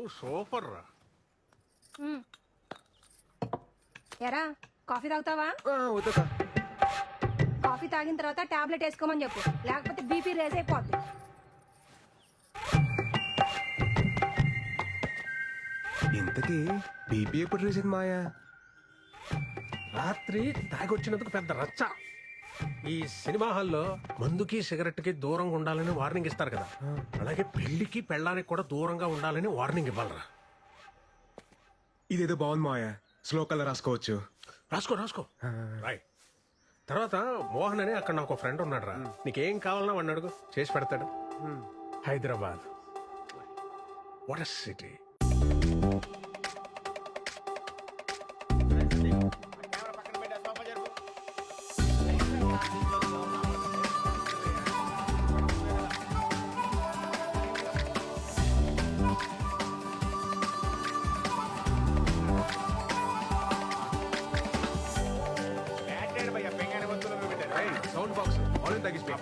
నువ్వు సూపర్ రా. ఎరా కాఫీ తాగుతావా? వద్దుకా కాఫీ తాగిన తర్వాత టాబ్లెట్ వేసుకోమని చెప్పు. లేకపోతే బీపీ రేజ్ అయిపోద్ది. ఇంతకీ బీపీ ఎప్పుడు రీసెంట్ మాయా? రాత్రి తాగొచ్చినందుకు పెద్ద రచ్చ. ఈ సినిమా హాల్లో మందుకి సిగరెట్కి దూరంగా ఉండాలని వార్నింగ్ ఇస్తారు కదా. అలాగే పెళ్ళికి పెళ్ళానికి కూడా దూరంగా ఉండాలని వార్నింగ్ ఇవ్వాలరా. ఇదేదో బాగుంది మాయా స్లో కలర్ రాసుకోవచ్చు. రాసుకో రాసుకో. రాయ్ తర్వాత మోహన్ అని అక్కడ నాకు ఫ్రెండ్ ఉన్నాడు రా నీకేం కావాలన్నా వాడిని అడుగు. చేసి పెడతాడు. Hyderabad. What city sound box already తగ్గిస్తే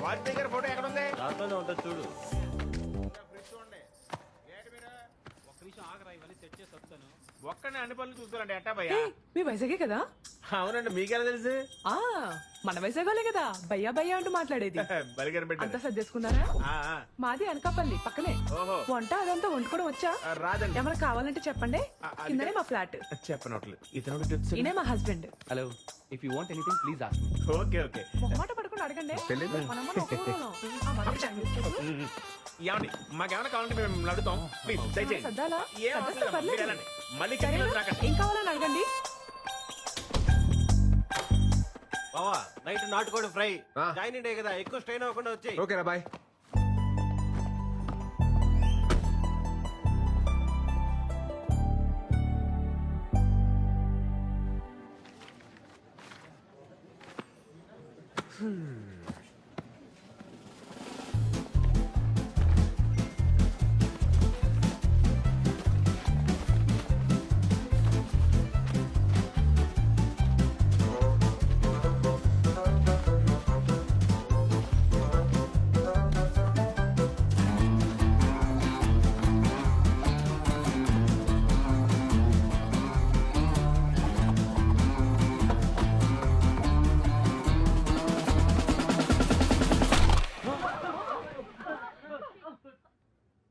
ఫోటో ఎక్కడ ఉంది దాంట్లోనే ఉంటుంది చూడు ఒక్కనే అన్ని పనులు చూసుకోవాలండి ఎట్టా భయ్యా? మీ వైజాగే కదా? అవునండి మీకెలా తెలుసు? ఆ మన వైజాగోలే కదా భయ్యా భయ్యా అంటూ మాట్లాడేది. బలిగారు అంతా సర్దేసుకున్నారా. మాది అనకాపల్లి పక్కనే. ఓహో. వంట అదంతా వండుకోవడం వచ్చా? రాదండి. ఏమైనా కావాలంటే చెప్పండి. కిందనే మా ఫ్లాట్. చెప్పనట్లేదు ఇతను ఈయనే మా husband. Hello. If you want anything please ask me okay okay. మొహమాట పడుకుని అడగండి. ఆ. ఏమండి మాకేమైనా కావాలంటే మేము అడుగుతాం ప్లీజ్ దయచేయండి సర్దాలా? ఏం అవసరం సర్దేస్తే లేదు. పర్లేదు. మీరు వెళ్ళండి. మళ్ళీ సరేనా? చెప్పింది రాకండి ఏం కావాలని అడగండి బావా నైట్ నాటుకోడి ఫ్రై ఆ. జాయిన్ డే కదా ఎక్కువ స్ట్రెయిన్ అవ్వకుండా వచ్చాయి ఓకేనా boy Hmm.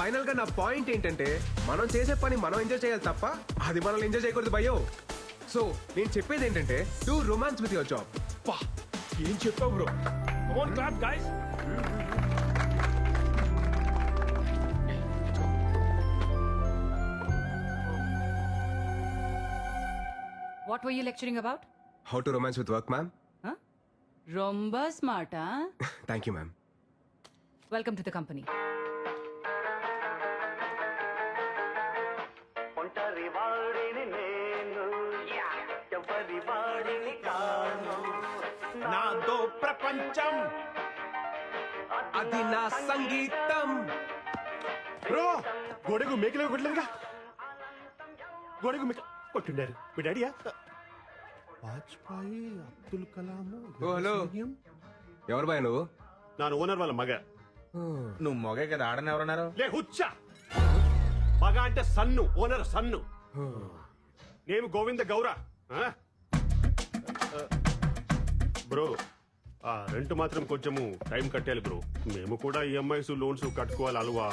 ఫైనల్గా నా పాయింట్ ఏంటంటే మనం చేసే పని మనం ఎంజాయ్ చేయాలి తప్ప అది మనల్ని ఎంజాయ్ చేయకూడదు భయో సో నేను చెప్పేది ఏంటంటే do romance with your job పా ఏం చెప్పావు bro? Own clap guys What were you lecturing about? How to romance with work ma'am Huh? Romba smart, huh? Thank you ma'am Welcome ప్రపంచం. అది నా సంగీతం. బ్రో గొడుగు మేకలు కొట్టలేదుగా. గొడుగు మేక కొట్టిండారు. మీ డాడీయా? వాజ్పేయి అబ్దుల్ కలాం హలో. ఎవరు బాయ్ నువ్వు? నా ఓనర్ వాళ్ళ మగ. నువ్వు మొగే కదా ఆడని ఎవరన్నారు? లే హుచ్చ. మగ అంటే సన్ను ఓనర్ సన్ను. నేను గోవింద గౌర. బ్రో. ఆ రెంట్ మాత్రం కొంచెము టైం కట్టాలి బ్రో. మేము కూడా ఈఎంఐస్ లోన్స్ కట్టుకోవాలి అలవా.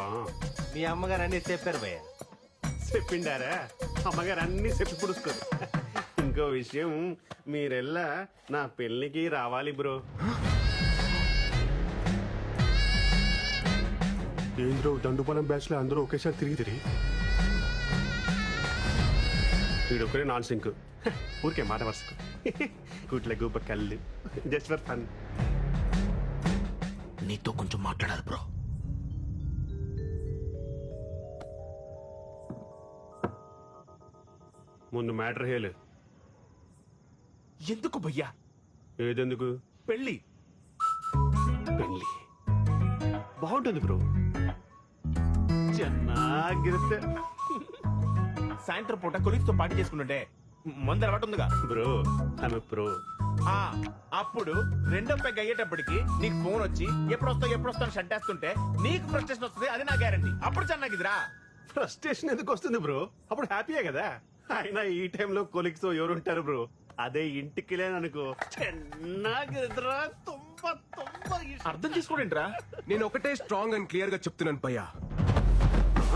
మీ అమ్మగారు అన్ని చెప్పారు భయ్య. చెప్పిండారా? అమ్మగారు అన్ని చెప్పి పుడుస్తారు. ఇంకో విషయం మీరెల్లా నా పెళ్ళికి రావాలి బ్రో. ఏంద్రో దండుపాలెం బ్యాచ్లో అందరూ ఒకేసారి తిరిగి తిరిగి వీడొక్కడే నాన్ సింక్ ఊరికే మాట వరుసకు గుట్ల గుబ్బ కళ్ళు జస్ట్ ఫర్ ఫన్ నీతో కొంచెం మాట్లాడాలి బ్రో ముందు మ్యాటర్ హేలు ఎందుకు భయ్యా ఏదెందుకు పెళ్ళి పెళ్ళి బాగుంటుంది బ్రో ಚೆನ್ನಾಗಿರುತ್ತೆ సాయంత్రం పూట కొలీగ్స్తో పార్టీ చేసుకుంటుంటే మందు అలవాటు ఉందిగా. బ్రో ఆమె ప్రో ఆ అప్పుడు రెండో పెగ్ అయ్యేటప్పటికి నీకు ఫోన్ వచ్చి ఎప్పుడు వస్తావు ఎప్పుడు వస్తావు షట్ షంటేస్తుంటే నీకు ఫ్రస్ట్రేషన్ వస్తుంది అది నా గ్యారంటీ అప్పుడు చన్నాకిదిరా ఫ్రస్ట్రేషన్ ఎందుకు వస్తుంది బ్రో? అప్పుడు హ్యాపీయే కదా? అయినా ఈ టైంలో కొలిక్స్ ఎవరుంటారు బ్రో? అదే ఇంటికి లేననుకో చెన్నాగిరిదిరా తుమ్మ తుమ్మ అర్థం చేసుకోండి నేను ఒకటే స్ట్రాంగ్ అండ్ క్లియర్గా చెప్తున్నాను పయ్యా.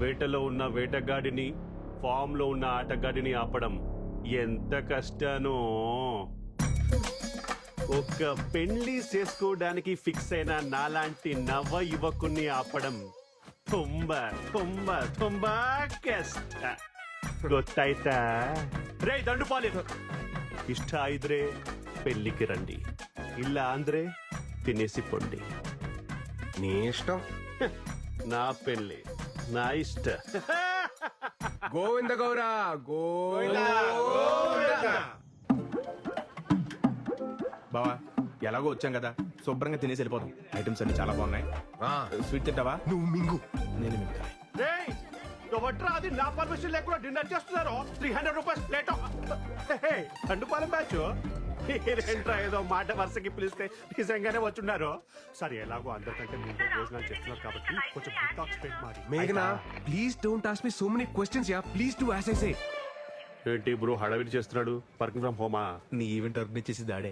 వేటలో ఉన్న వేటగాడిని ఫామ్ లో ఉన్న ఆటగాడిని ఆపడం ఎంత కష్టానో ఒక పెళ్లి చేసుకోవడానికి ఫిక్స్ అయిన నాలాంటి నవ యువకుణ్ణి ఆపడం ತುಂಬ ತುಂಬ ತುಂಬ ಕಷ್ಟ ಗೊತ್ತಾಯ್ತಾ ರೇ ದಂಡು ಪಾಲಿ ಇಷ್ಟ ಇದ್ರೆ పెళ్లికి రండి ಇಲ್ಲ ಅಂದ್ರೆ తినేసి పొండి నీ ఇష్టం నా పెళ్లి నా ఇష్ట. గోవింద గౌరా గోవింద. బావా ఎలాగో వచ్చాం కదా. శుభ్రంగా తినేసి వెళ్ళిపోతాం ఐటమ్స్ అన్ని చాలా బాగున్నాయి. ఆ, స్వీట్ తింటావా? నువ్వు మింగు. నేను మిగతా. రేయ్, ఎవట్రా అది? నా పర్మిషన్ లేకుండా డిన్నర్ చేస్తున్నారు? Three hundred rupees plate Dandupalem batch. ఏంట్రా ఏదో మాట వరుసకి పిలిస్తే నిజంగానే వచ్చున్నారు? సరే ఎలాగో అందరికంటే ముందే భోజనాలు చేస్తున్నారు కాబట్టి కొంచెం డిటాక్స్ పెట్టి మరి మేఘనా please don't ask me so many questions yeah please do as I say ఏంటి బ్రో హడావిడి చేస్తున్నాడు? వర్కింగ్ ఫ్రమ్ హోమా? నీ ఈవెంట్ ఆర్గనైజ్ చేసి దాడే.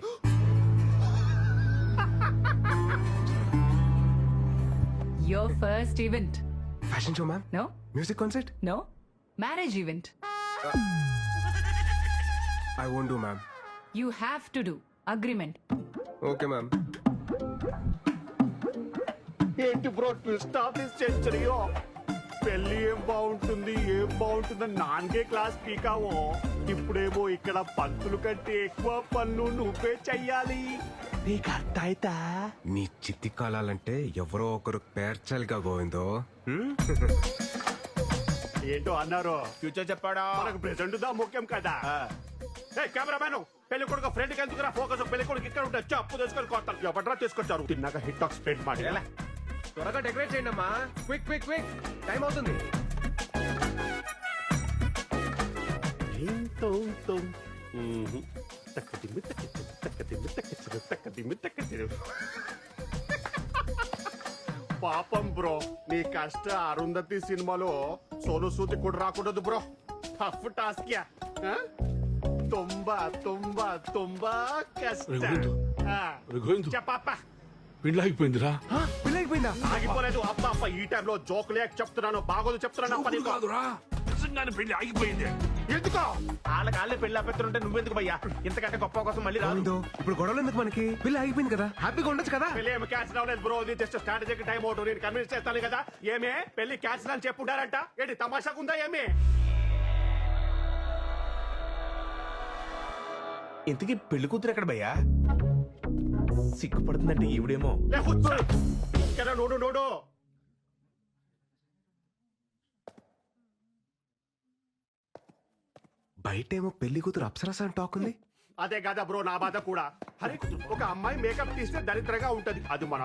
Your first event. Fashion show ma'am No? Music concert No? Marriage event. I won't do ma'am You have to do. Agreement. Okay ma'am ఏంటి bro twist of this సెంచరీయో? పెళ్ళి ఏం బాగుంటుంది ఏం బాగుంటుందని నాన్గే క్లాస్ పీకావో? ఇప్పుడేమో ఇక్కడ పంతులు కంటే ఎక్కువ పనులు నువ్వే చెయ్యాలి. నీకు అర్థమైతా నీ చిత్తి కాలాలంటే ఎవరో ఒకరు పేర్చాలిగా గోవిందో. ఏంటో అన్నారు? ఫ్యూచర్ చెప్పాడా? మనకు ప్రెసెంట్ దా ముఖ్యం కదా? ఏ కెమెరామెన్ పెళ్ళి కొడుకు ఫ్రెండ్కి ఎందుకురా ఫోకస్ పెళ్ళి కొడుకు ఇక్కడ ఉంటే అప్పు తెచ్చుకొని కొత్త ఎవడ్రా తీసుకొచ్చారు? తిన్నాక హిట్ టాక్ స్ప్రెడ్ ಮಾಡಿ త్వరగా డెకరేట్ చేయండి అమ్మా. క్విక్ క్విక్ క్విక్ టైం అవుతుంది. పాపం బ్రో నీ కష్ట అరుంధతి సినిమాలో సోను సూది కూడా రాకూడదు బ్రో. టఫ్ టాస్క్ యా ఆ? తుంబా తుంబా తుంబా కష్ట రఘువేందు. చెప్పప్ప అయిపోయిందా ఆగిపోలేదు అప్ప అప్ప ఈ టైంలో జోక్ లేక చెప్తున్నాను బాగోదు చెప్తున్నాను అప్ప నీకు. కాదురా నిజంగానే పెళ్ళి ఆగిపోయింది ఎందుకో వాళ్ళకి వాళ్ళే పెళ్ళి ఆపెత్తుంటే నువ్వెందుకు భయ్యా? ఇంతకంటే గొప్ప కోసం మళ్ళీ రాదు. ఇప్పుడు గొడవలు ఎందుకు మనకి? పెళ్ళి అయిపోయింది కదా? హ్యాపీగా ఉండొచ్చు కదా? పెళ్ళి ఏమి క్యాన్సిల్ అవ్వలేదు బ్రో ఇది జస్ట్ స్ట్రాటజీకి టైం అవుట్ నేను కన్విన్స్ చేస్తాను కదా. ఏమే? పెళ్ళి క్యాన్సిల్ అని చెప్పుంటారంట. ఏంటి తమాషాకుందా ఏమి? ఇంతకీ పెళ్ళి కూతురు ఎక్కడ భయ్యా? సిగ్గుపడుతుందంటే ఈవిడేమో. నోడు నోడు బయటేమో పెళ్ళి కూతురు అప్సరస అని టాక్ ఉంది. అదే కదా బ్రో నా బాధ కూడా. అరే ఒక అమ్మాయి మేకప్ తీస్తే దరిద్రంగా ఉంటది. అది మనం